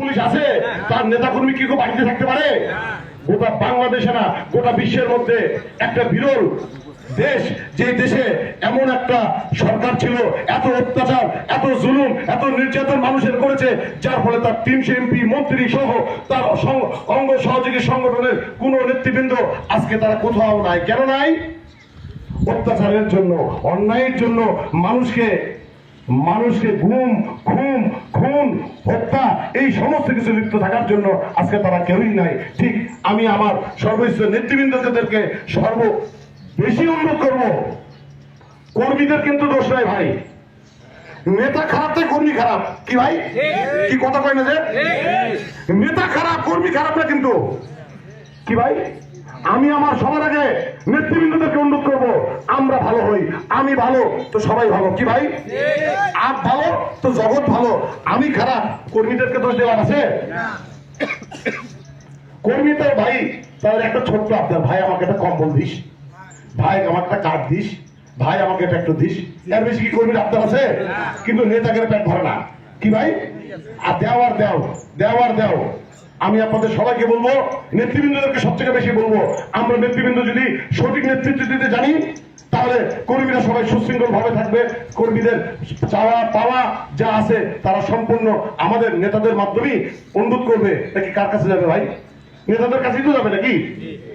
Police আছে, তার নেতাকর্মী কি কেউ বাড়িতে থাকতে পারে? গোটা বাংলাদেশে না, গোটা বিশ্বের মধ্যে একটা বিরল দেশ, যে দেশে এমন একটা সরকার ছিল, এত অত্যাচার, এত জুলুম, এত নির্যাতন মানুষের করেছে, যার ফলে তার তিনশো এমপি, মন্ত্রী সহ তার অঙ্গ সহযোগী সংগঠনের কোন নেতৃবৃন্দ আজকে তারা কোথাও নাই। কেন নাই? অত্যাচারের জন্য, অন্যায়ের জন্য মানুষকে মানুষকে ঘুম খুন খুন হত্যা এই সমস্ত কিছু লিপ্ত থাকার জন্য আজকে তারা কেউই নাই। ঠিক আমি আমার সর্বোচ্চ নেতৃবৃন্দদেরকে সর্ব বেশি অনুরোধ করব কর্মীদের কিন্তু দোষ নাই ভাই। নেতা খারাপ তাই কর্মী খারাপ? কি ভাই? কি কথা কয় না যে? নেতা খারাপ কর্মী খারাপ না কিন্তু? কি ভাই? আমি আমার সবার আগে নেতৃবৃন্দদেরকে অনুরোধ করব, আমরা ভালো হই, আমি ভালো, তো সবাই ভালো। কি ভাই? আপ ভালো, তো জগৎ ভালো। আমি খারাপ কর্মীদেরকে দোষ দেওয়ার আছে? কর্মী তো ভাই তাদের একটা ছোট্ট আবদার। ভাই, আমাকে একটা কম্বল দিস। ভাই, আমাকে একটা কাঠ দিস। ভাই, আমাকে এটা একটু দিস। এর বেশি কি কর্মীর আবদার আছে? কিন্তু নেতাকে পেট ভরে না। কি ভাই? আর দেওয়ার দেও দেওয়ার দেও। আমি আপনাদের সবাইকে বলব, নেতৃবৃন্দদেরকে সব থেকে বেশি বলব, আমরা নেতৃবৃন্দ যদি সঠিক নেতৃত্ব দিতে জানি, তাহলে কর্মীরা সবাই সুশৃঙ্খল ভাবে থাকবে, কর্মীদের চাওয়া, পাওয়া যা আছে তারা সম্পূর্ণ আমাদের নেতাদের মাধ্যমেই অনুরোধ করবে নাকি কার কাছে যাবে ভাই? নেতাদের কাছেই তো যাবে নাকি?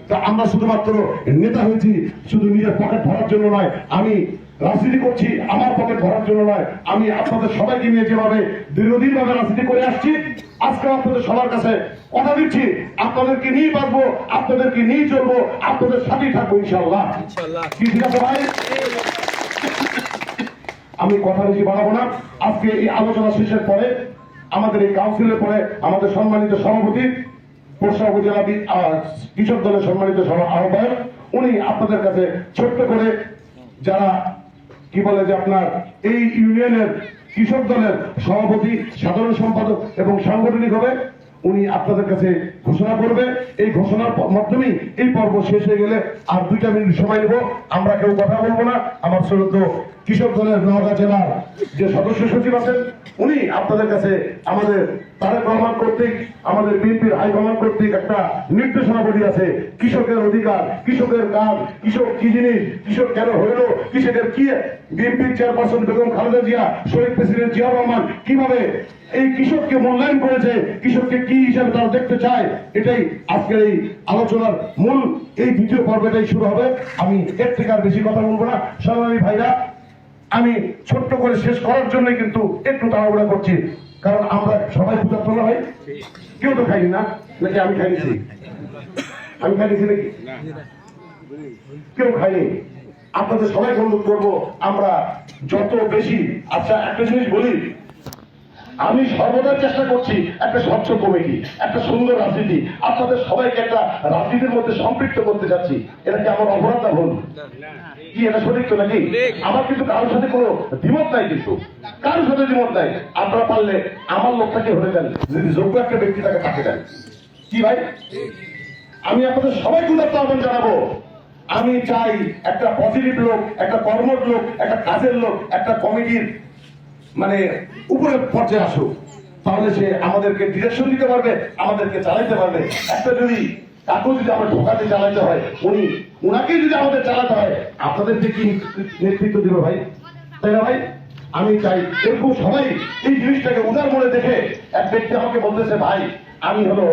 তা আমরা শুধুমাত্র নেতা হয়েছি শুধু নিজের পকেট ভরার জন্য নয় আমি রাজনীতি করছি আমার পকেট ভরার জন্য নয় আমি আপনাদের সবাইকে নিয়ে যেভাবে দীর্ঘদিন ভাবে রাজনীতি করে আসছি আজকে আপনাদের সবার কাছে কথা দিচ্ছি আপনাদেরকে নিয়ে বাঁচবো আপনাদেরকে নিয়ে চলবো আপনাদের সাথেই থাকব ইনশাল্লাহ কি ঠিক আছে ভাই? আমি কথা বেশি বাড়াবো না। আজকে এই আলোচনা শেষের পরে আমাদের এই কাউন্সিলের পরে আমাদের সম্মানিত সভাপতি কৃষক দলের সম্মানিত সভা আহ্বায়ক, উনি আপনাদের কাছে ছোট্ট করে যারা, কি বলে যে আপনার, এই ইউনিয়নের কৃষক দলের সভাপতি, সাধারণ সম্পাদক এবং সাংগঠনিক হবে, উনি আপনাদের কাছে ঘোষণা করবে। এই ঘোষণার মাধ্যমেই এই পর্ব শেষ হয়ে গেলে আর দুইটা মিনিট সময় নেব। আমরা কেউ কথা বলব না। আমার শ্রদ্ধ কৃষক দলের নওগাঁ জেলার যে সদস্য সচিব আছেন, উনি আপনাদের কাছে আমাদের তারেক রহমান কর্তৃক, আমাদের বিএনপির হাইকমান্ড কর্তৃক একটা নির্দেশনাবলী আছে। কৃষকের অধিকার, কৃষকের কাজ, কৃষক কি জিনিস, কৃষক কেন হইল, কৃষকের কি বিএনপির চেয়ারপারসন বেগম খালেদা জিয়া, শহীদ প্রেসিডেন্ট জিয়া রহমান কীভাবে এই কৃষককে মূল্যায়ন করেছে, কৃষককে কি হিসাবে তারা দেখতে চায়, এটাই আজকের এই আলোচনার মূল এই দ্বিতীয় পর্বটাই শুরু হবে। আমি এর থেকে আর বেশি কথা বলব না। সংগ্রামী ভাইরা, আমি ছোট্ট করে শেষ করার জন্য কিন্তু একটু তাড়াহুড়া করছি। কারণ আমরা সবাই পূজা তোলা হয়। কেউ তো খাইনি না, নাকি আমি খাইছি? আমি খাইছি নাকি? কেউ খাইনি। আপনাদের সবাই অনুরোধ করব, আমরা যত বেশি আচ্ছা একটা জিনিস বলি আমি সর্বদা চেষ্টা করছি একটা স্বচ্ছ কমিটি, একটা সুন্দর রাজনীতি। আপনাদের সবাইকে একটা রাজনীতির মধ্যে সম্পৃক্ত করতে যাচ্ছি এটা কি আমার অপরাধ না ভুল? কি, এটা সঠিক তো নাকি? আমার কিন্তু কারোর সাথে কোনো দ্বিমত নাই কিন্তু। কারোর সাথে দ্বিমত নাই। আপনারা পারলে আমার লোকটাকে হতে দেন। যদি যোগ্য একটা ব্যক্তি তাকে তাকে দেন। কি ভাই? আমি আপনাদের সবাইকে উদাত্ত আহ্বান জানাব। আমি চাই একটা পজিটিভ লোক, একটা কর্মঠ লোক, একটা কাজের লোক, একটা কমিটির মানে উপরে পর্যায়ে আসুক, তাহলে সে আমাদেরকে ডিরেকশন দিতে পারবে, আমাদেরকে চালাইতে পারবে। একটা যদি কাকু যদি আমরা ঢোকাতে চালাইতে হয়, উনি উনাকে যদি আমাদের চালাতে হয় আপনাদেরকে কি নেতৃত্ব দিবে ভাই? তাই না ভাই? আমি চাই এরকম সবাই এই জিনিসটাকে উদার মনে দেখে এক ব্যক্তি আমাকে বলতেছে, ভাই, আমি হলো